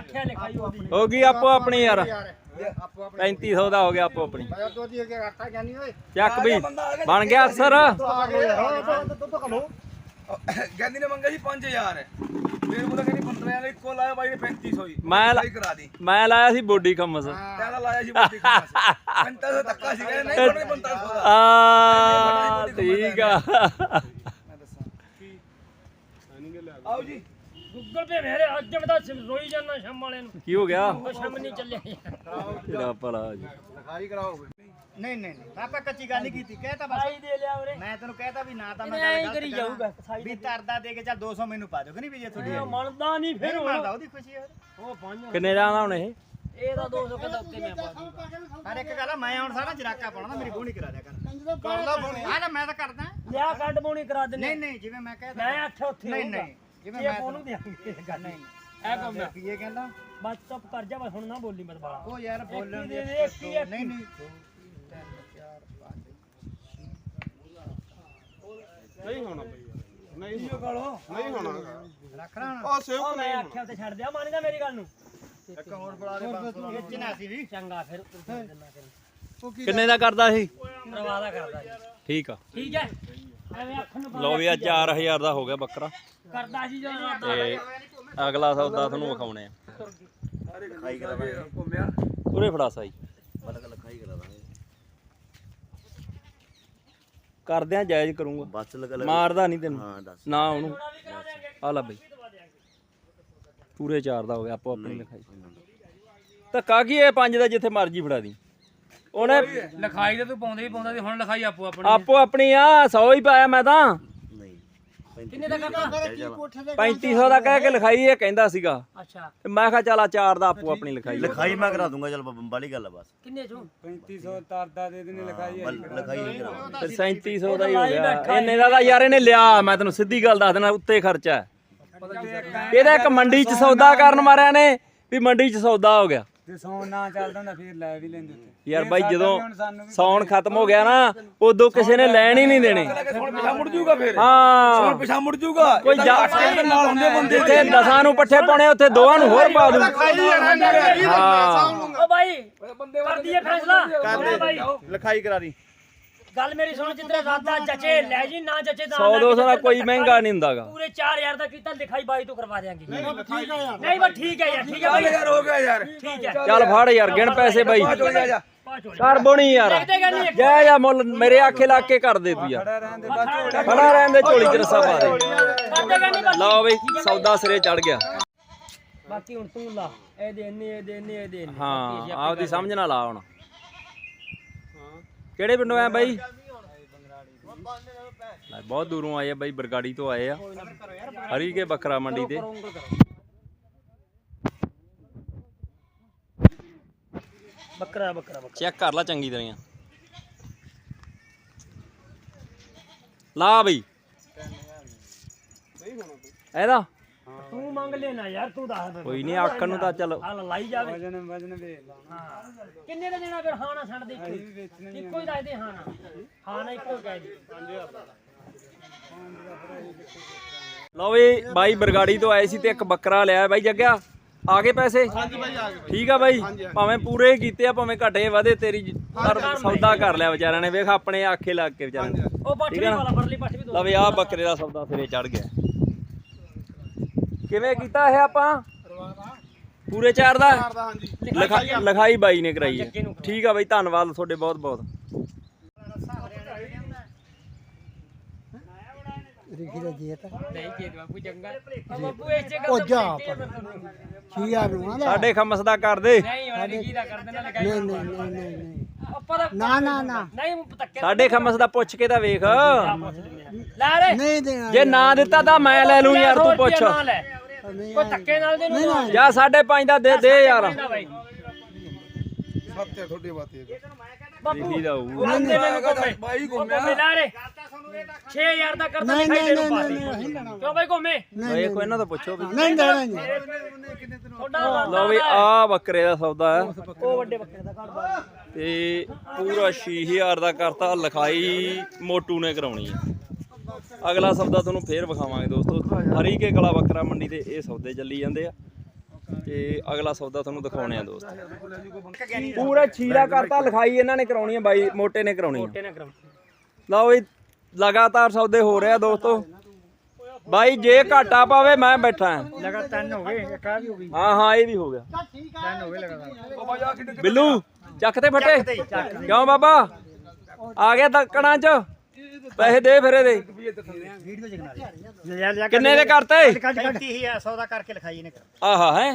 ਆਖਿਆ ਲਿਖਾਈ ਉਹਦੀ। ਹੋ ਗਈ ਆਪੋ ਆਪਣੀ ਯਾਰ। ਆਪੋ ਆਪਣੇ 3500 ਦਾ ਹੋ ਗਿਆ ਆਪੋ ਆਪਣੀ। ਮੈਂ ਦੀ ਆਟਾ ਓਏ। ਚੱਕ ਵੀ। ਬਣ ਗਿਆ ਅਫਸਰ। ਆ ਗਏ ਯਾਰ ਦੁੱਧ ਕਲੋ ਗਾਂਧੀ ਨੇ ਮੰਗਿਆ ਸੀ 5000 ਫਿਰ ਉਹਦਾ ਕਹਿੰਦੀ 15000 ਇੱਕੋ ਲਾਇਆ ਬਾਈ ਨੇ 3500 ਹੀ। ਮੈਂ ਲਾ- ਸਹੀ ਕਰਾ ਦੀ। ਮੈਂ ਲਾਇਆ ਸੀ ਬੋਡੀ ਖਮਸ। ਕਹਿੰਦਾ ਲਾਇਆ ਸੀ ਬੋਟੀ ਖਾਸ 5500 ਧੱਕਾ ਸੀ ਕਹਿੰਦੇ ਨਹੀਂ ਬਣਨੇ 5500 ਦਾ। ਆ ਠੀਕ ਆ। ਆਓ ਜੀ। ਗੂਗਲ ਪੇ ਮੇਰੇ ਅੱਜ ਮੈਂ ਤਾਂ ਰੋਈ ਜਾਂਦਾ ਸ਼ਮ ਵਾਲੇ ਨੂੰ। ਕੀ ਹੋ ਗਿਆ? ਉਹ ਸ਼ਮ ਨਹੀਂ ਚੱਲਿਆ। ਯਾਰ ਤੇਰਾ ਭਲਾ ਜੀ। ਲਿਖਾਈ ਕਰਾਓ ਨਹੀਂ ਨਹੀਂ ਨਹੀਂ ਆਪਾਂ ਕੱਚੀ ਗੱਲ ਨਹੀਂ ਕੀਤੀ ਕਹਿ ਤਾਂ ਬਸ। ਸਾਈ ਦੇ ਲਿਆ ਉਰੇ। ਮੈਂ ਤੈਨੂੰ ਕਹਿਤਾ ਵੀ ਨਾ ਤਾਂ ਮੈਂ ਇਹਨੇ ਐਂ ਗੱਲ ਕਰੀ ਜਾਊਗਾ, ਕਰਾਂ। ਸਾਈ ਵੀ ਤਰਦਾ ਦੇ ਕੇ ਚੱਲ 200 ਮੈਨੂੰ ਪਾ ਦਿਓ ਕਿ ਨਹੀਂ ਵੀ ਜੇ ਤੁਹਾਡੀ ਉਹ ਮੰਨਦਾ ਨਹੀਂ ਫਿਰ ਫਿਰ ਉਹ। ਮੰਨਦਾ ਉਹਦੀ ਖੁਸ਼ੀ ਹੈ। ਉਹ ਪੰਜ ਕਿੰਨੇ ਦਾ ਹੁਣ ਇਹ? ਇਹ ਤਾਂ 200 ਕਿਲੋ ਉੱਤੇ ਮੈਂ ਪਾ ਦੂੰਗਾ। ਪਰ ਇੱਕ ਗੱਲ ਆ, ਮੈਂ ਹੁਣ ਸਾਰਾ ਜਰਾਕਾ ਪਾਉਣਾ ਨਾ ਮੇਰੀ ਬੋਣੀ ਕਰਾ ਦਿਆ ਕਰ ਕਰਦਾ ਬੋਣੀ। ਆ ਨਾ ਮੈਂ ਤਾਂ ਕਰਦਾ। ਲਿਆ ਕੱਢ ਬੋਣੀ ਕਰਾ ਦਿੰਨੇ ਨਹੀਂ ਨਹੀਂ ਜਿਵੇਂ ਮੈਂ ਕਹਿਤਾ ਮੈਂ ਆਖਿਆ ਉੱਥੇ ਨਹੀਂ ਹੋਊਗਾ। ਨਹੀਂ। ਜਿਵੇਂ ਇਹ ਮੈਂ ਉਹਨੂੰ ਦਿਆਂਗੇ ਗੱਲ। ਨਹੀਂ ਇਹ ਕੰਮ ਮੈਂ ਪੀਏ ਕਹਿੰਦਾ। ਬਸ ਚੁੱਪ ਕਰ ਜਾ ਬਸ ਹੁਣ ਨਾ ਬੋਲੀ ਮਤ ਬਾਲਾ ਉਹ ਯਾਰ ਬੋਲਣ ਦੇ ਦੇ ਦੇ, ਇੱਕ ਹੀ, ਇੱਕ ਹੀ। ਨਹੀਂ ਨਹੀਂ। 3 4 5 ਨਹੀਂ ਹੋਣਾ ਬਈ ਯਾਰ। ਨਹੀਂ ਕਾਲੋ। ਨਹੀਂ ਹੋਣਾ। ਰੱਖ ਰਾਂ ਉਹ ਸੇਵ ਉਹ ਮੈਂ ਆਖਿਆ ਤੇ ਛੱਡ ਦਿਆ ਮੰਨਦਾ ਮੇਰੀ ਗੱਲ ਨੂੰ। ਇੱਕ ਹੋਰ ਬੁਲਾ ਦੇ ਵੇਚਣਾ ਸੀ ਵੀ? ਚੰਗਾ ਫਿਰ ਤੂੰ ਦਿੰਦਾ ਫਿਰ ਕਿੰਨੇ ਦਾ ਕਰਦਾ ਸੀ? ਪਰਵਾਦਾ ਕਰਦਾ ਠੀਕ ਆ। ਠੀਕ ਹੈ। ਲਓ ਵੀ ਆ 4000 ਦਾ ਹੋ ਗਿਆ ਬੱਕਰਾ। ਕਰਦਾ ਸੀ ਜੋ ਤੇ ਅਗਲਾ ਸੌਦਾ ਤੁਹਾਨੂੰ ਵਿਖਾਉਣੇ ਆ। ਘੁੰਮਿਆ। ਉਰੇ ਫੜਾ ਸਾਈ। ਕਰਦਿਆਂ ਜਾਇਜ਼ ਕਰੂੰਗਾ। ਬਸ ਲਗਾ ਮਾਰਦਾ ਨਹੀਂ ਤੈਨੂੰ। ਹਾਂ ਦੱਸ। ਨਾ ਉਹਨੂੰ। ਆ ਲੈ ਬਈ। ਪੂਰੇ 4 ਦਾ ਹੋ ਗਿਆ ਆਪੋ ਆਪਣੀ ਲਿਖਾਈ ਧੱਕਾ ਕੀ ਇਹ ਪੰਜ ਦਾ ਜਿੱਥੇ ਮਰਜ਼ੀ ਫੜਾ ਦੀ। ਉਹਨੇ ਲਿਖਾਈ ਤੇ ਤੂੰ ਪਾਉਂਦੇ ਹੀ ਪਾਉਂਦਾ ਸੀ ਹੁਣ ਲਿਖਾਈ ਆਪੋ ਆਪਣੀ ਆਪੋ ਆਪਣੀ ਆ 100 ਹੀ ਪਾਇਆ ਮੈਂ ਤਾਂ। ਨਹੀਂ ਕਿੰਨੇ ਦਾ ਕਰਦਾ 3500 ਦਾ ਕਹਿ ਕੇ ਲਿਖਾਈ ਇਹ ਕਹਿੰਦਾ ਸੀਗਾ। ਅੱਛਾ। ਤੇ ਮੈਂ ਕਿਹਾ ਚੱਲ ਆ 4 ਦਾ ਆਪੋ ਆਪਣੀ ਲਿਖਾਈ। ਲਿਖਾਈ ਮੈਂ ਕਰਾ ਦੂੰਗਾ ਚਲ ਬਾਲੀ ਗੱਲ ਆ ਬਸ। ਕਿੰਨੇ ਚੋਂ? 3500 ਤਰਦਾ ਦੇ ਦੇਣੀ ਲਿਖਾਈ ਬਲ- ਲਿਖਾਈ ਹੀ ਕਰਾ ਤੇ 3700 ਦਾ ਹੀ ਹੋ ਗਿਆ। ਇੰਨੇ ਦਾ ਤਾਂ ਯਾਰ ਇਹਨੇ ਲਿਆ ਮੈਂ ਤੈਨੂੰ ਸਿੱਧੀ ਗੱਲ ਦੱਸ ਦੇਣਾ ਉੱਤੇ ਖਰਚਾ ਹੈ। ਇਹਦਾ ਇੱਕ ਮੰਡੀ 'ਚ ਸੌਦਾ ਕਰਨ ਮਾਰਿਆ ਨੇ ਵੀ ਮੰਡੀ 'ਚ ਸੌਦਾ ਹੋ ਗਿਆ। ਜੇ ਸੌਣ ਨਾ ਚੱਲਦਾ ਹੁੰਦਾ ਫਿਰ ਲੈ ਵੀ ਲੈਂਦੇ ਉੱਤੇ ਯਾਰ ਬਾਈ ਜਦੋਂ ਸੌਣ ਖਤਮ ਹੋ ਗਿਆ ਨਾ ਉਦੋਂ ਕਿਸੇ ਨੇ ਲੈਣ ਹੀ ਨਹੀਂ ਦੇਣੇ। ਹੁਣ ਪਿਛਾ ਮੁੜ ਜੂਗਾ ਫਿਰ। ਹਾਂ। ਪਿਛਾ ਮੁੜ ਜੂਗਾ ਕੋਈ ਜਾ ਨਾਲ ਹੁੰਦੇ ਬੰਦੇ ਜਿੱਥੇ ਦਸਾਂ ਨੂੰ ਪੱਠੇ ਪਾਉਣੇ ਉੱਥੇ ਦੋਵਾਂ ਨੂੰ ਹੋਰ ਪਾ ਦੂ। ਹਾਂ। ਓ ਭਾਈ ਕਰ ਦਈਏ ਫੈਸਲਾ। ਕਰ ਭਾਈ ਲਿਖਾਈ ਕਰਾ ਦੀ। ਗੱਲ ਮੇਰੀ ਸੁਣ ਜਿੱਦਾਂ ਵਾਦਾ ਜਚੇ ਲੈ ਜੀ ਨਾ ਜਚੇ ਤਾਂ 100 200 ਦਾ ਕੋਈ ਮਹਿੰਗਾ ਨਹੀਂ ਹੁੰਦਾਗਾ। ਪੂਰੇ 4000 ਦਾ ਕੀਤਾ ਲਿਖਾਈ ਬਾਈ ਤੋਂ ਕਰਵਾ ਦੇਾਂਗੇ ਨਹੀਂ ਬਸ ਠੀਕ ਹੈ ਯਾਰ। ਠੀਕ ਹੈ ਬਾਈ। ਯਾਰ ਹੋ ਗਿਆ ਯਾਰ। ਠੀਕ ਹੈ। ਚੱਲ ਫੜ ਯਾਰ ਗਿਣ ਪੈਸੇ ਬਾਈ। ਕਰ ਬੋਣੀ ਯਾਰ। ਜੈ ਜਾ ਮੁੱਲ ਮੇਰੇ ਆਖੇ ਲਾ ਕੇ ਕਰ ਦੇ ਤੂੰ ਖੜਾ ਰਹਿਣ ਦੇ ਝੋਲੀ ਚ ਰਸਾ ਪਾ ਦੇ। ਲਓ ਬਈ ਸੌਦਾ ਸਿਰੇ ਚੜ ਗਿਆ। ਬਾਕੀ ਹੁਣ ਤੂੰ ਲਾ। ਇਹ ਦੇ ਇੰਨੀ ਇਹ ਦੇ ਇੰਨੀ ਇਹ ਦੇ ਹਾਂ ਆਪਦੀ ਸਮਝ ਨਾਲ ਆ ਹੁਣ। ਕਿਹੜੇ ਪਿੰਡੋਂ ਆਇਆ ਬਾਈ? ਬਹੁਤ ਦੂਰੋਂ ਆਏ ਆ ਬਾਈ ਬਰਗਾੜੀ ਤੋਂ ਆਏ ਆ। ਹਰੀ ਕੇ ਬੱਕਰਾ ਮੰਡੀ ਤੇ। ਬੱਕਰਾ ਬੱਕਰਾ ਬੱਕਰਾ। ਚੈੱਕ ਕਰ ਲੈ ਚੰਗੀ ਤਰ੍ਹਾਂ। ਲਾ ਬਈ। ਇਹਦਾ? ਤੂੰ ਮੰਗ ਲੈਣਾ ਯਾਰ ਤੂੰ ਦੱਸ ਦੇ ਕੋਈ ਨਹੀਂ ਆਕਣ ਨੂੰ ਤਾਂ ਚਲੋ। ਆ ਲਾਈ ਜਾਵੇ। ਵਜਨ ਵਜਨ ਵੇਖ ਹਾਂ। ਕਿੰਨੇ ਦਾ ਦੇਣਾ ਫਿਰ ਹਾਣਾ ਛੱਡ ਦੇ ਇੱਕੋ ਹੀ? ਦੱਸ ਦੇ ਹਾਣਾ। ਹਾਣਾ ਇੱਕੋ ਕਹਿ ਲਓ ਵੀ ਬਾਈ ਬਰਗਾੜੀ ਤੋਂ ਆਏ ਸੀ ਤੇ ਇੱਕ ਬੱਕਰਾ ਲਿਆ ਬਾਈ ਜੱਗਿਆ। ਆ ਗਏ ਪੈਸੇ? ਹਾਂਜੀ ਬਾਈ ਆ ਠੀਕ ਆ ਬਾਈ? ਭਾਵੇਂ ਪੂਰੇ ਕੀਤੇ ਆ ਭਾਵੇਂ ਘਟੇ ਵਧੇ ਤੇਰੀ ਸੌਦਾ ਕਰ ਲਿਆ ਵਿਚਾਰਿਆਂ ਨੇ। ਵੇਖ ਆਪਣੇ ਆਖੇ ਲੱਗ ਕੇ ਵਿਚਾਰਿਆਂ ਉਹ ਪੱਠ ਵਾਲਾ ਪਰਲੀ ਪੱਠ ਵੀ ਦੋ। ਲਵੇ ਆਹ ਬੱਕਰੇ ਦਾ ਸੌਦਾ ਸਿਰੇ ਚੜ ਗਿਆ। ਕਿਵੇਂ ਕੀਤਾ ਇਹ ਆਪਾਂ? ਪੂਰੇ ਚਾਰ ਦਾ? ਲਿਖਾ- ਲਿਖਾਈ ਬਾਈ ਨੇ ਕਰਾਈ ਠੀਕ ਆ ਬਾਈ ਧੰਨਵਾਦ ਤੁਹਾਡੇ ਬਹੁਤ ਬਹੁਤ। ਸਾਡੇ ਖਮਸ ਦਾ ਕਰ ਦੇ। ਨਾ ਨਾ ਨਾ ਨਹੀਂ ਉਹ ਪਤੱਕੇ ਸਾਡੇ ਖਮਸ ਦਾ ਪੁੱਛ ਕੇ ਤਾਂ ਵੇਖ। ਲੈ ਰੇ। ਜੇ ਨਾ ਦਿੱਤਾ ਤਾਂ ਮੈਂ ਲੈ ਲੂੰ ਯਾਰ ਤੂੰ ਪੁੱਛ। ਕੋਈ ਧੱਕੇ ਨਾਲ ਦੇ ਨੂੰ ਜਾਂ ਸਾਢੇ ਪੰਜ ਦਾ ਦੇ ਦੇ ਯਾਰ। ਸੱਤੇ ਤੁਹਾਡੀ ਬਾਤ ਇਹ ਲਿਖੀ ਦਾ ਹੋਊ ਆਂਦੇ ਮੈਨੂੰ ਕੋਮੇ ਬਾਈ ਕੋਮੇ ਲਾ ਰੇ 6000 ਦਾ ਕਰਦਾ ਨਹੀਂ ਲਿਖਾਈ ਨਹੀਂ ਦੇ ਨੂੰ ਪਾ ਨਹੀਂ ਦੇ ਨਹੀਂ ਲੈਣਾ। ਕਿਉਂ ਬਾਈ ਕੋਮੇ ਓਏ ਕੋਈ ਇਹਨਾਂ ਤੋਂ ਪੁੱਛੋ ਵੀ। ਨਹੀਂ ਦੇਣਾ ਨਹੀਂ ਤੁਹਾਡਾ ਲਓ ਵੀ ਆ ਬੱਕਰੇ ਦਾ ਸੌਦਾ ਹੈ। ਉਹ ਵੱਡੇ ਬੱਕਰੇ ਦਾ ਘਰ ਬਾਹਰ। ਤੇ ਪੂਰਾ 6000 ਦਾ ਕਰਤਾ ਲਿਖਾਈ ਮੋਟੂ ਨੇ ਕਰਾਉਣੀ ਹੈ। ਅਗਲਾ ਸੌਦਾ ਤੁਹਾਨੂੰ ਫੇਰ ਵਿਖਾਵਾਂਗੇ ਦੋਸਤੋ। ਹਰੀ ਕੇ ਕਲਾ ਬੱਕਰਾ ਮੰਡੀ ਤੇ ਇਹ ਸੌਦੇ ਚੱਲੀ ਜਾਂਦੇ ਆ। ਤੇ ਅਗਲਾ ਸੌਦਾ ਤੁਹਾਨੂੰ ਦਿਖਾਉਣੇ ਆ ਦੋਸਤ। ਪੂਰਾ ਛੀਲਾ ਕਰਤਾ ਲਿਖਾਈ ਇਹਨਾਂ ਨੇ ਕਰਾਉਣੀ ਆ ਬਾਈ ਮੋਟੇ ਨੇ ਕਰਾਉਣੀ ਆ। ਲਓ ਵੀ ਲਗਾਤਾਰ ਸੌਦੇ ਹੋ ਰਹੇ ਆ ਦੋਸਤੋ। ਬਾਈ ਜੇ ਘਾਟਾ ਪਾਵੇ ਮੈਂ ਬੈਠਾ ਹਾਂ ਲਗਾ ਤਿੰਨ ਹੋ ਗਏ ਇੱਕ ਆ ਵੀ ਹੋ ਗਈ। ਹਾਂ ਹਾਂ ਇਹ ਵੀ ਹੋ ਗਿਆ। ਤਿੰਨ ਹੋ ਗਏ ਲਗਾਤਾਰ। ਉਹ ਬਾਈ ਆ ਕਿੱਡੇ ਬਿੱਲੂ ਚੱਕ ਤੇ ਫੱਟੇ। ਕਿਉਂ ਬਾਬਾ? ਆ ਗਿਆ ਤੱਕਣਾ ਚ। ਪੈਸੇ ਦੇ ਫਿਰ ਇਹਦੇ। ਵੀਡੀਓ ਦੇ ਲਿਆ ਕਿੰਨੇ ਦੇ ਕਰਤੇ? 35000 ਸੌਦਾ ਕਰਕੇ ਲਿਖਾਈ ਇਹਨੇ। ਆਹਾ ਹੈ?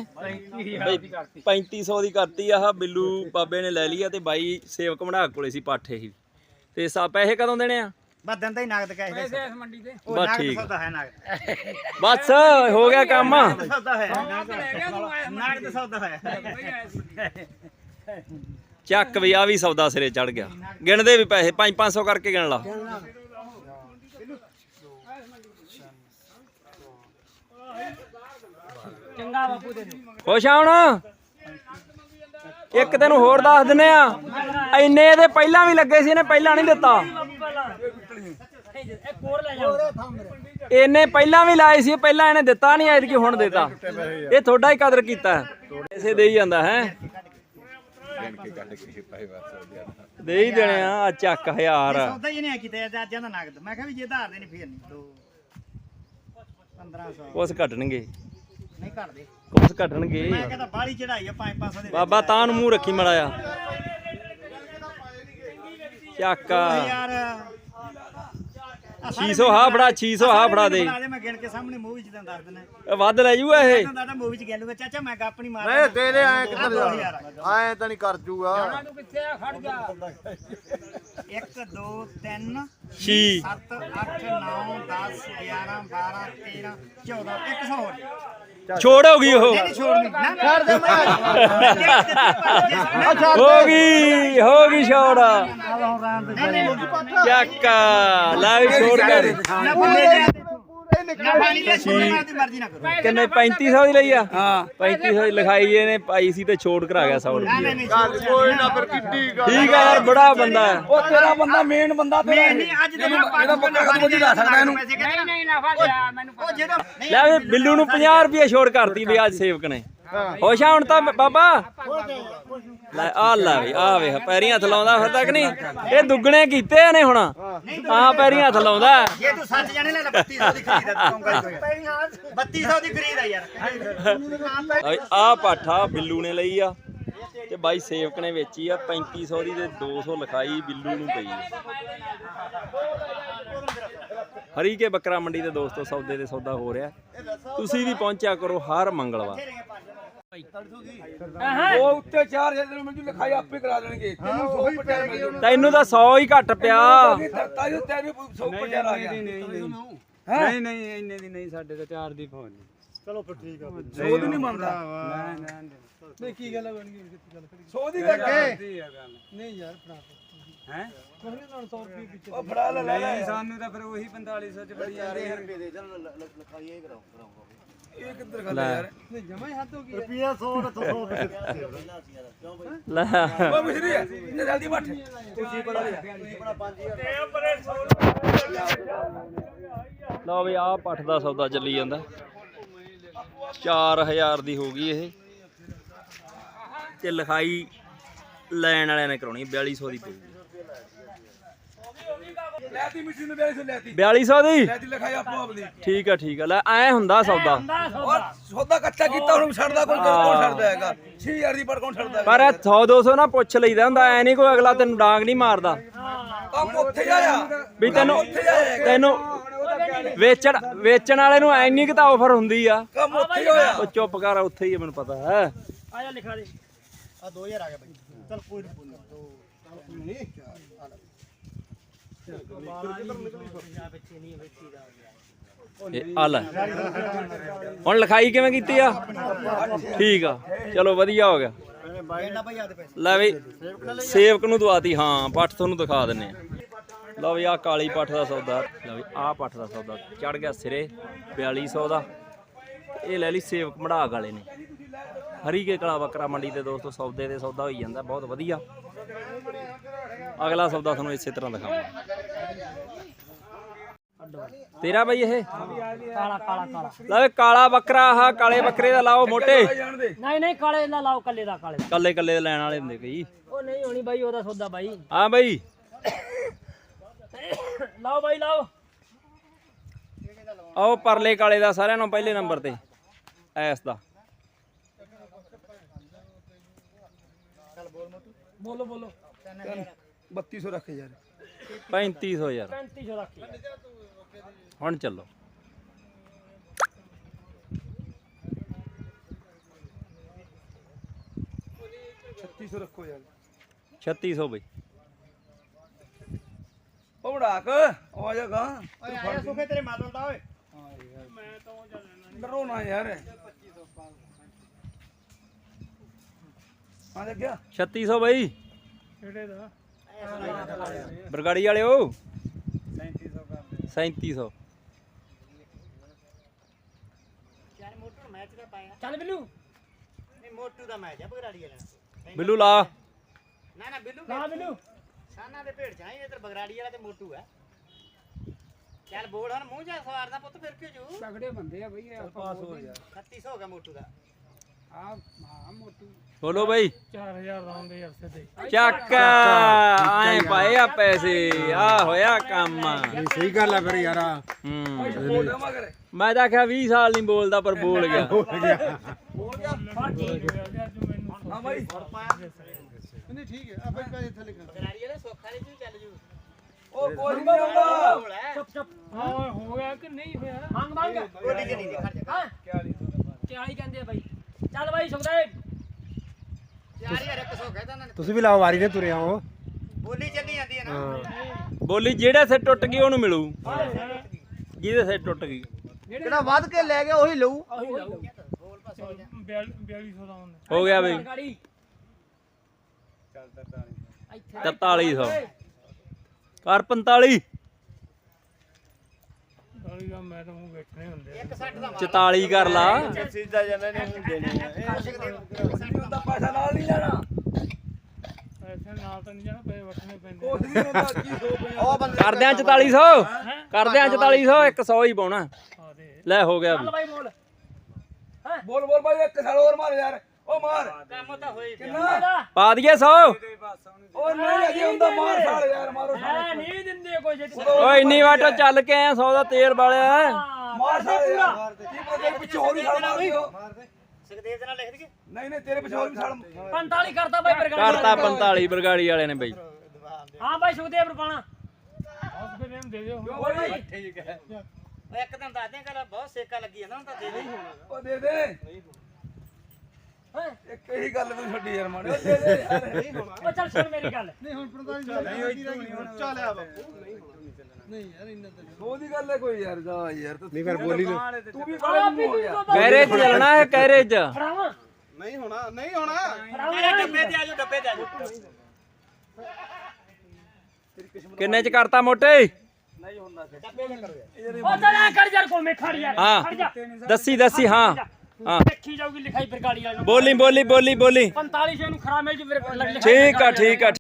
3500 ਦੀ ਕਰਤੀ। ਆਹ ਬਿੱਲੂ ਬਾਬੇ ਨੇ ਲੈ ਲਈ ਆ ਤੇ ਬਾਈ ਸੇਵਕ ਮੜਾ ਕੋਲੇ ਸੀ ਪਾਠੇ ਹੀ ਤੇ ਸਾ ਪੈਸੇ ਕਦੋਂ ਦੇਣੇ ਆ? ਬਸ ਦਿੰਦਾ ਹੀ ਨਗਦ ਕੈਸ਼ ਦੇ ਇਸ ਮੰਡੀ ਤੇ। ਉਹ ਬਸ ਨਗਦ ਠੀਕ। ਸੌਦਾ ਹੈ ਨਗਦ। ਬਸ ਹੋ ਗਿਆ ਕੰਮ। ਸੌਦਾ ਹੈ। ਨਗਦ ਸੌਦਾ ਹੈ। ਚੱਕ ਵੀ ਆ ਵੀ ਸੌਦਾ ਸਿਰੇ ਚੜ ਗਿਆ। ਗਿਣਦੇ ਵੀ ਪੈਸੇ 5-500 ਕਰਕੇ ਗਿਣ ਲਾ ਚੰਗਾ ਬਾਪੂ ਦੇ ਨੂੰ ਖੁਸ਼ ਆ ਹੁਣ? ਇੱਕ ਤੈਨੂੰ ਹੋਰ ਦੱਸ ਦਿੰਨੇ ਆ। ਇੰਨੇ ਇਹਦੇ ਪਹਿਲਾਂ ਵੀ ਲੱਗੇ ਸੀ ਇਹਨੇ ਪਹਿਲਾਂ ਨਹੀਂ ਦਿੱਤਾ। ਇਹਨੇ ਪਹਿਲਾਂ ਵੀ ਲਾਏ ਸੀ ਪਹਿਲਾਂ ਇਹਨੇ ਦਿੱਤਾ ਨਹੀਂ ਐਤਕੀ ਹੁਣ ਦਿੱਤਾ। ਇਹ ਤੁਹਾਡਾ ਹੀ ਕਦਰ ਕੀਤਾ ਐਸੇ ਦੇ ਹੀ ਜਾਂਦਾ ਹੈ। ਦੇ ਹੀ ਦੇਣੇ ਆ ਆ ਚੱਕ ਹਜ਼ਾਰ। ਸੌਦਾ ਹੀ ਨਹੀਂ ਕੀਤਾ ਅੱਜ ਦਾ ਨਗਦ। ਮੈਂ ਕਿਹਾ ਵੀ ਜੇ ਧਾਰ ਦੇ ਨਹੀਂ ਫੇਰ ਨਹੀਂ। ਦੋ। 1500 ਕੁਛ ਘਟਣਗੇ। ਨਹੀਂ ਘਟਦੇ। ਕੁਛ ਘਟਣਗੇ। ਮੈਂ ਕਹਿੰਦਾ ਬਾਲੀ ਚੜਾਈ ਆ 5 500 ਦੇ ਬਾਬਾ ਤਾਂ ਨੂੰ ਮੂੰਹ ਰੱਖੀ ਮੜਾ ਆ ਚੱਕ। ਯਾਰ 600 ਹਾ ਫੜਾ 600 ਹਾ ਫੜਾ ਦੇ। ਮੈਂ ਗਿਣ ਕੇ ਸਾਹਮਣੇ ਮੂਵੀ ਚ ਦੱਸ ਦਿੰਦਾ। ਇਹ ਵੱਧ ਲੈ ਜੂਗਾ ਇਹ। ਤੈਨੂੰ ਦੱਸਦਾ ਮੂਵੀ ਚ ਗਿਣ ਲੂਗਾ। ਚਾਚਾ ਮੈਂ ਗੱਪ ਨਹੀਂ ਮਾਰਦਾ। ਨਹੀਂ ਦੇ ਦੇ ਐ ਕਿੱਧਰ ਜਾ? ਐ ਤਾਂ ਨਹੀਂ ਕਰ ਜੂਗਾ। ਤੂੰ ਕਿੱਥੇ ਆ? ਖੜ ਜਾ। 1 2 3 ਛੀ 7 8 9 10 11 12 13 14 100 ਹੋਰ। ਛੋੜ ਹੋ ਗਈ ਉਹ। ਨਹੀਂ ਛੋੜਨੀ ਨਾ ਛੱਡ ਦੇ ਮੈਂ। ਹੋ ਗਈ ਹੋ ਗਈ ਛੋੜ। ਚੱਕ। ਲੈ ਵੀ ਛੋੜ ਕਰ। ਕਿੰਨੇ 3500 ਦੀ ਲਈ ਆ? ਹਾਂ। 3500 ਦੀ ਲਿਖਾਈ ਇਹਨੇ ਪਾਈ ਸੀ ਤੇ ਛੋੜ ਕਰਾ ਗਿਆ 100 ਨਾ ਰੁਪਏ ਨਹੀਂ ਨਹੀਂ ਕੋਈ ਨਾ ਫਿਰ ਕਿੱਡੀ ਗੱਲ ਠੀਕ ਆ ਯਾਰ ਬੜਾ ਬੰਦਾ ਹੈ। ਉਹ ਤੇਰਾ ਬੰਦਾ ਮੇਨ ਬੰਦਾ ਤੇਰਾ ਮੈਂ ਨਹੀਂ ਅੱਜ ਦੇ ਮੈਂ ਇਹਦਾ ਬੰਦਾ ਕਦੋਂ ਦੀ ਲਾ ਸਕਦਾ ਇਹਨੂੰ। ਨਹੀਂ ਨਹੀਂ ਨਾ ਫੜ ਜਾ ਮੈਨੂੰ ਉਹ ਨਹੀਂ ਲੈ ਵੀ ਬਿੱਲੂ ਨੂੰ 50 ਰੁਪਏ ਛੋੜ ਕਰਤੀ ਵੀ ਅੱਜ ਸੇਵਕ ਨੇ। ਹੋਸ਼ ਹੁਣ ਤਾਂ ਬਾਬਾ। ਲੈ ਆ ਲੈ ਵੀ ਆ ਵੇਖ ਪੈਰੀਂ ਹੱਥ ਲਾਉਂਦਾ ਫਿਰ ਤੱਕ ਨਹੀਂ। ਇਹ ਦੁੱਗਣੇ ਕੀਤੇ ਨੇ ਹੁਣ। ਆ ਪੈਰੀਂ ਹੱਥ ਲਾਉਂਦਾ ਜੇ ਤੂੰ ਸੱਚ ਜਾਣੇ ਲੈ 3200 ਦੀ ਖਰੀਦ ਆ ਤੂੰ ਗੱਲ ਕੋਈ 3200 ਦੀ ਖਰੀਦ ਆ ਯਾਰ। ਆ ਪਾਠਾ ਬਿੱਲੂ ਨੇ ਲਈ ਆ। ਤੇ ਬਾਈ ਸੇਵਕ ਨੇ ਵੇਚੀ ਆ 3500 ਦੀ ਤੇ 200 ਲਿਖਾਈ ਬਿੱਲੂ ਨੂੰ ਪਈ। ਹਰੀ ਕੇ ਬੱਕਰਾ ਮੰਡੀ ਦੇ ਦੋਸਤੋ ਸੌਦੇ ਦੇ ਸੌਦਾ ਹੋ ਰਿਹਾ। ਤੁਸੀਂ ਵੀ ਪਹੁੰਚਿਆ ਕਰੋ ਹਰ ਮੰਗਲਵਾਰ। ਉਹ ਉੱਤੇ 4000 ਦੇ ਮੈਨੂੰ ਲਿਖਾਈ ਆਪੇ ਕਰਾ ਦੇਣਗੇ। ਤੈਨੂੰ 100 ਪਟਿਆਲਾ ਮਿਲ ਜੂ ਤੈਨੂੰ ਤਾਂ 100 ਹੀ ਘੱਟ ਪਿਆ। ਤਾਂ ਜੋ ਤੈਨੂੰ 100 ਪਟਿਆਲਾ ਆ ਗਿਆ ਨਹੀਂ ਨਹੀਂ ਇੰਨੇ ਦੀ ਨਹੀਂ ਸਾਡੇ ਤਾਂ ਚਾਰ ਦੀ ਫੋਨ ਚਲੋ ਫਿਰ ਠੀਕ ਆ। 100 ਦੀ ਨਹੀਂ ਮੰਨਦਾ। ਨਹੀਂ ਕੀ ਗੱਲ ਬਣ ਗਈ 100 ਦੀ ਗੱਲ ਹੈ ਨਹੀਂ ਯਾਰ ਫੜਾ ਹੈ? ਉਹ ਫੜਾ ਲੈ ਲੈ ਸਾਨੂੰ ਤਾਂ ਫਿਰ ਉਹੀ 4500 ਚ ਬੜੀ ਆ ਰੁਪਏ ਦੇ ਚੱਲ ਲਿਖਾਈ ਇਹ ਕਰਾਓ ਕਰਾਓ। ਇਹ ਕਿੱਧਰ ਗੱਲ ਹੈ ਯਾਰ? ਜਮਾ ਹੀ ਹੱਦ ਹੋ ਗਈ ਰੁਪਿਆ 100 ਤਾਂ 100 ਲੈ। ਉਹ ਮਿਸਰੀ ਹੈ ਇਹ ਜਲਦੀ ਬੱਠ ਤੁਸੀਂ ਬੜਾ ਲਓ ਵੀ ਆਹ ਪੱਠ ਦਾ ਸੌਦਾ ਚੱਲੀ ਜਾਂਦਾ। 4000 ਦੀ ਹੋ ਗਈ ਇਹ। ਤੇ ਲਿਖਾਈ ਲੈਣ ਵਾਲਿਆਂ ਨੇ ਕਰਾਉਣੀ 4200 ਦੀ ਪਊਗੀ। ਲੈਤੀ ਮਿਸਰੀ ਨੂੰ ਬੇਸ ਲੈਤੀ। 4200 ਦੀ? ਲੈਤੀ ਲਿਖਾਈ ਆਪੋ ਆਪਦੀ। ਠੀਕ ਆ ਠੀਕ ਆ। ਲੈ ਐ ਹੁੰਦਾ ਸੌਦਾ। ਉਹ ਸੌਦਾ। ਕੱਚਾ ਕੀਤਾ ਹੁਣ ਛੱਡਦਾ ਕੋਈ ਕੌਣ ਛੱਡਦਾ ਹੈਗਾ? 6000 ਦੀ ਪਰ ਕੌਣ ਛੱਡਦਾ ਪਰ ਇਹ 100 200 ਨਾ ਪੁੱਛ ਲਈਦਾ ਹੁੰਦਾ ਐ ਨਹੀਂ ਕੋਈ ਅਗਲਾ ਤੈਨੂੰ ਡਾਂਗ ਨਹੀਂ ਮਾਰਦਾ। ਕੰਮ ਉੱਥੇ ਆਇਆ। ਵੀ ਤੈਨੂੰ ਤੈਨੂੰ ਵੇਚਣ ਵੇਚਣ ਵਾਲੇ ਨੂੰ ਐਨੀ ਕਿ ਤਾਂ ਆਫਰ ਹੁੰਦੀ ਆ। ਕੰਮ ਉੱਥੇ ਹੀ ਹੋਇਆ। ਉਹ ਚੁੱਪ ਕਰ ਉੱਥੇ ਹੀ ਮੈਨੂੰ ਪਤਾ ਹੈ। ਆ ਜਾ ਲਿਖਾ ਦੇ। ਆ 2000 ਆ ਗਿਆ ਬਾਈ। ਚਲ ਕੋਈ ਨਹੀਂ ਇਹ ਆ ਲੈ। ਹੁਣ ਲਿਖਾਈ ਕਿਵੇਂ ਕੀਤੀ ਆ? ਠੀਕ ਆ। ਚਲੋ ਵਧੀਆ ਹੋ ਗਿਆ। ਲੈ ਵੀ, ਸੇਵਕ ਨੂੰ ਦਵਾਤੀ। ਹਾਂ, ਪੱਠ ਤੁਹਾਨੂੰ ਦਿਖਾ ਦਿੰਨੇ ਆ। ਲਓ ਵੀ ਆ ਕਾਲੀ ਪੱਠ ਦਾ ਸੌਦਾ। ਲਓ ਵੀ ਆ ਪੱਠ ਦਾ ਸੌਦਾ। ਚੜ ਗਿਆ ਸਿਰੇ 4200 ਦਾ। ਇਹ ਲੈ ਲਈ ਸੇਵਕ ਮੜਾਕ ਵਾਲੇ ਨੇ। ਹਰੀ ਕੇ ਕਲਾ ਬੱਕਰਾ ਮੰਡੀ ਤੇ ਦੋਸਤੋ ਸੌਦੇ ਦੇ ਸੌਦਾ ਹੋਈ ਜਾਂਦਾ ਬਹੁਤ ਵਧੀਆ। ਅਗਲਾ ਸੌਦਾ ਤੁਹਾਨੂੰ ਇਸੇ ਤਰ੍ਹਾਂ ਦਿਖਾਵਾਂਗੇ। ਤੇਰਾ ਬਾਈ ਇਹ? ਕਾਲਾ ਕਾਲਾ ਕਾਲਾ। ਲੈ ਕਾਲਾ ਬੱਕਰਾ ਆਹ ਕਾਲੇ ਬੱਕਰੇ ਦਾ ਲਾਓ ਮੋਟੇ। ਦੇ ਨਹੀਂ ਨਹੀਂ ਕਾਲੇ ਦਾ ਲਾਓ ਕੱਲੇ ਦਾ ਕਾਲੇ ਦਾ। ਕੱਲੇ ਕੱਲੇ ਲੈਣ ਵਾਲੇ ਹੁੰਦੇ ਕਈ ਉਹ ਨਹੀਂ ਹੋਣੀ ਬਾਈ ਉਹਦਾ ਸੌਦਾ ਬਾਈ। ਹਾਂ ਬਾਈ। ਲਾਓ ਬਾਈ ਲਾਓ। ਆਓ ਪਰਲੇ ਕਾਲੇ ਦਾ ਸਾਰਿਆਂ ਨੂੰ ਪਹਿਲੇ ਨੰਬਰ ਤੇ ਐਸ ਦਾ। ਬੋਲੋ ਬੋਲੋ 3200 ਰੱਖ ਯਾਰ। 3500 ਯਾਰ। 3500 ਰੱਖੀ ਹੁਣ ਚੱਲੋ। ਛੱਤੀ ਸੌ ਰੱਖੋ ਯਾਰ। 3600 ਬਈ। ਉਹ ਬੜਾਕ ਆ ਜਾ ਗਾ। ਓਏ ਆਇਆ ਸੁਖੇ ਤੇਰੇ ਮਾਦਲ ਦਾ ਓਏ। ਡਰੋ ਨਾ ਯਾਰ। ਲੱਗਿਆ 3600 ਬਈ। ਬਰਗਾੜੀ ਵਾਲਿਓ। 3700 ਯਾਰ ਮੋਟੂ ਮੈਚ ਦਾ ਪਾਇਆ। ਚੱਲ ਬਿੱਲੂ। ਨਹੀਂ ਮੋਟੂ ਦਾ ਮੈਚ ਆ ਬਗਰਾੜੀ ਵਾਲਾ ਬਿੱਲੂ ਲਾ। ਨਾ ਨਾ ਬਿੱਲੂ ਲਾ ਬਿੱਲੂ। ਸਾਨਾ ਦੇ ਭੇਡ ਚਾਹੀ ਇਧਰ ਬਗਰਾੜੀ ਵਾਲਾ ਤੇ ਮੋਟੂ ਆ। ਚੱਲ ਬੋੜ ਹੁਣ ਮੂੰਹ ਜਾ ਸਵਾਰਦਾ ਪੁੱਤ ਫਿਰ ਕਿਉਂ ਜੂ? ਤਗੜੇ ਬੰਦੇ ਆ ਬਈ ਇਹ ਪਾਸ ਹੋ ਯਾਰ 3600 ਹੋ ਗਿਆ ਮੋਟੂ ਦਾ। ਬੋਲੋ ਬਈ। 4000 ਲਾਉਂਦੇ ਯਾਰ ਸਿੱਧੇ। ਚੱਕ। ਆਏ ਪਾਏ ਆ ਪੈਸੇ। ਆ ਹੋਇਆ ਕੰਮ। ਸਹੀ ਗੱਲ ਆ ਫਿਰ ਯਾਰ। ਹੂੰ। ਬੋਲ ਮੈਂ ਤਾਂ ਆਖਿਆ 20 ਸਾਲ ਨਹੀਂ ਬੋਲਦਾ ਪਰ ਬੋਲ ਗਿਆ। ਹਾਂ ਬਾਈ। ਬਗਰਾੜੀ ਵਾਲਾ ਸੌਖਾ ਨਹੀਂ ਚੱਲ ਜੂ। ਉਹ ਕੋਈ ਨਹੀਂ ਆਉਂਦਾ ਬੋਲ ਹੈ। ਚੁੱਪ ਚੁੱਪ। ਹਾਂ। ਹੋ ਗਿਆ ਕਿ ਨਹੀਂ ਹੋਇਆ? ਮੰਗ ਮੰਗ। ਬੋਲੀ ਜਣੀ ਦੇ ਖੜ ਜਾ ਹਾਂ 40 ਕਹਿੰਦੇ ਆ ਬਾਈ? ਚੱਲ ਬਾਈ ਸੁਖਦੇਵ ਯਾਰ ਯਾਰ 100 ਕਹਿਦਾ ਉਹਨਾਂ ਨੇ। ਤੁਸੀਂ ਵੀ ਲਾਓ ਵਾਰੀ ਤੇ ਤੁਰੇ ਆਓ। ਬੋਲੀ ਚੱਲੀ ਜਾਂਦੀ ਹੈ ਨਾ। ਬੋਲੀ ਜਿਹੜੇ ਸੇ ਟੁੱਟ ਗਈ ਉਹਨੂੰ ਮਿਲੂ। ਜਿਹਦੇ ਸੇ ਟੁੱਟ ਗਈ। ਜਿਹੜਾ ਵੱਧ ਕੇ ਲੈ ਗਿਆ ਉਹੀ ਲਊ। ਹੋ ਜਾ 4200 ਦਾ ਹੁੰਦਾ। ਹੋ ਗਿਆ ਬਈ। ਗਾੜੀ। 4300 ਕਰ 45 ਗਾੜੀ ਦਾ ਮੈਂ ਤਾਂ ਮੂੰਹ ਵੇਖਣੇ ਹੁੰਦੇ 160 ਦਾ 44 ਕਰ ਲਾ। ਸਿੱਧਾ ਜਾਂਦਾ ਨਹੀਂ ਦੇਣੀ ਮਾਰ ਹੁੰਦਾ ਪੈਸਾ ਨਾਲ ਨਹੀਂ ਲੈਣਾ। ਐਸੇ ਨਾਲ ਤਾਂ ਨਹੀਂ ਜਾਣਾ ਪਏ ਵਟਣੇ ਪੈਂਦੇ ਕੁਛ ਨਹੀਂ ਹੁੰਦਾ ਕੀ ਸੌ ਪੰਜਾਹ ਉਹ ਬੰਦੇ ਕਰਦਿਆਂ 4400 ਕਰਦਿਆਂ 4400 100 ਹੀ? ਪਾਉਣਾ। ਆ ਲੈ ਹੋ ਗਿਆ। ਬੋਲ ਬੋਲ ਬੋਲ ਬਾਈ ਇੱਕ ਸਾਲ ਹੋਰ ਮਾਰ ਯਾਰ। ਉਹ ਮਾਰ। ਕੰਮ ਤਾਂ ਹੋਈ ਪਿਆ। ਕਿੰਨਾ? ਪਾ ਦਈਏ 100 ਉਹ ਨਹੀਂ ਅਜੇ ਹੁੰਦਾ ਮਾਰ ਸਾਲ ਯਾਰ ਮਾਰੋ ਐ ਨਹੀਂ ਦਿੰਦੇ ਕੋਈ ਜੇ ਓਏ ਇੰਨੀ ਵਾਟੋ ਚੱਲ ਕੇ ਆਇਆ 100 ਦਾ ਤੇਲ ਵਾਲਿਆ। ਮਾਰ ਸਾਲ ਯਾਰ ਕੀ ਪਤਾ ਤੇਰੇ ਪਿੱਛੇ ਹੋਰ ਵੀ ਸਾਲ ਮਾਰ ਦਿਓ ਸੁਖਦੇਵ ਦੇ ਨਾਲ ਲਿਖ ਦਈਏ ਨਹੀਂ ਨਹੀਂ ਤੇਰੇ ਪਿੱਛੇ ਹੋਰ ਵੀ ਸਾਲ 45 ਕਰਤਾ ਬਾਈ ਬਰਗਾੜੀ ਕਰਤਾ 45 ਬਰਗਾੜੀ ਵਾਲੇ ਨੇ ਬਈ। ਹਾਂ ਬਾਈ ਸੁਖਦੇਵ ਰੁਪਾਣਾ। ਦੇ ਦਿਓ। ਇੱਕ ਦਿਨ ਦੱਸ ਦੇ ਗੱਲ ਬਹੁਤ ਸੇਕਾ ਲੱਗੀ ਜਾਂਦਾ ਹੁਣ ਤਾਂ ਦੇ ਦੇ। ਉਹ ਦੇ ਦੇ। ਇੱਕ ਹੀ ਗੱਲ ਵੀ ਛੱਡੀ ਯਾਰ ਮਾੜੇ ਉਹ ਦੇ ਦੇ ਯਾਰ ਉਹ ਚੱਲ ਸੁਣ ਮੇਰੀ ਗੱਲ। ਚੱਲਿਆ ਬਾਪੂ ਉਹਦੀ ਗੱਲ ਹੈ ਕੋਈ ਯਾਰ ਜਾ ਯਾਰ ਤੂੰ ਨਹੀਂ ਫਿਰ ਬੋਲੀ ਲਓ ਤੂੰ ਵੀ ਬੜਾ ਮੂੰਹ ਹੋ ਗਿਆ। ਕੈਰੇਜ ਚੱਲਣਾ ਹੈ ਕੈਰੇਜ ਫੜਾਵਾਂ ਨਹੀਂ ਹੋਣਾ ਨਹੀਂ ਹੋਣਾ। ਮੇਰੇ ਡੱਬੇ ਤੇ ਤੇ ਕਿੰਨੇ ਚ ਕਰਤਾ ਮੋਟੇ? ਉਹ ਚੱਲ ਐ ਕਰ ਯਾਰ ਕੋਲ ਮੇ ਖੜ ਯਾਰ। ਖੜ ਜਾ। ਹਾਂ ਦੱਸੀ ਦੱਸੀ ਹਾਂ। ਹਾਂ। ਦੇਖੀ ਜਾਊਗੀ ਲਿਖਾਈ ਬਰਗਾੜੀ ਵਾਲੀ ਨੂੰ। ਬੋਲੀ ਬੋਲੀ ਬੋਲੀ ਬੋਲੀ। 4500 ਨੂੰ ਖਰਾ ਮਿਲ ਜੂ ਫਿਰ ਠੀਕ ਆ ਠੀਕ ਆ